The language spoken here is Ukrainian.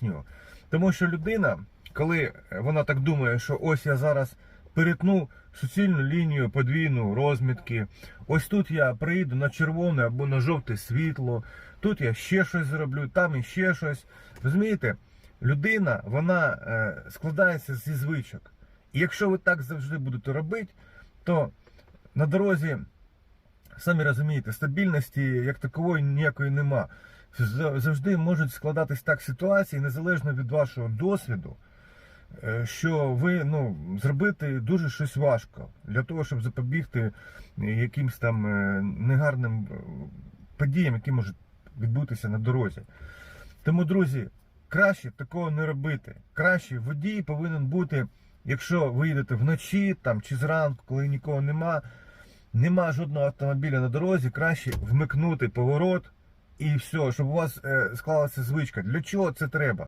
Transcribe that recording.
поясню. Тому що людина, коли вона так думає, що ось я зараз перетну суцільну лінію подвійну розмітки, ось тут я приїду на червоне або на жовте світло, тут я ще щось зроблю, там іще щось. Розумієте, людина вона е, складається зі звичок. І якщо ви так завжди будете робити, то на дорозі, самі розумієте, стабільності як такової ніякої нема. Завжди можуть складатись так ситуації, незалежно від вашого досвіду, е, що ви ну, зробити дуже щось важко для того, щоб запобігти якимсь там е, негарним е, подіям, які можуть відбутися на дорозі. Тому, друзі, краще такого не робити. Краще водій повинен бути, якщо ви їдете вночі там, чи зранку, коли нікого нема, нема жодного автомобіля на дорозі, краще вмикнути поворот і все, щоб у вас е, склалася звичка. Для чого це треба?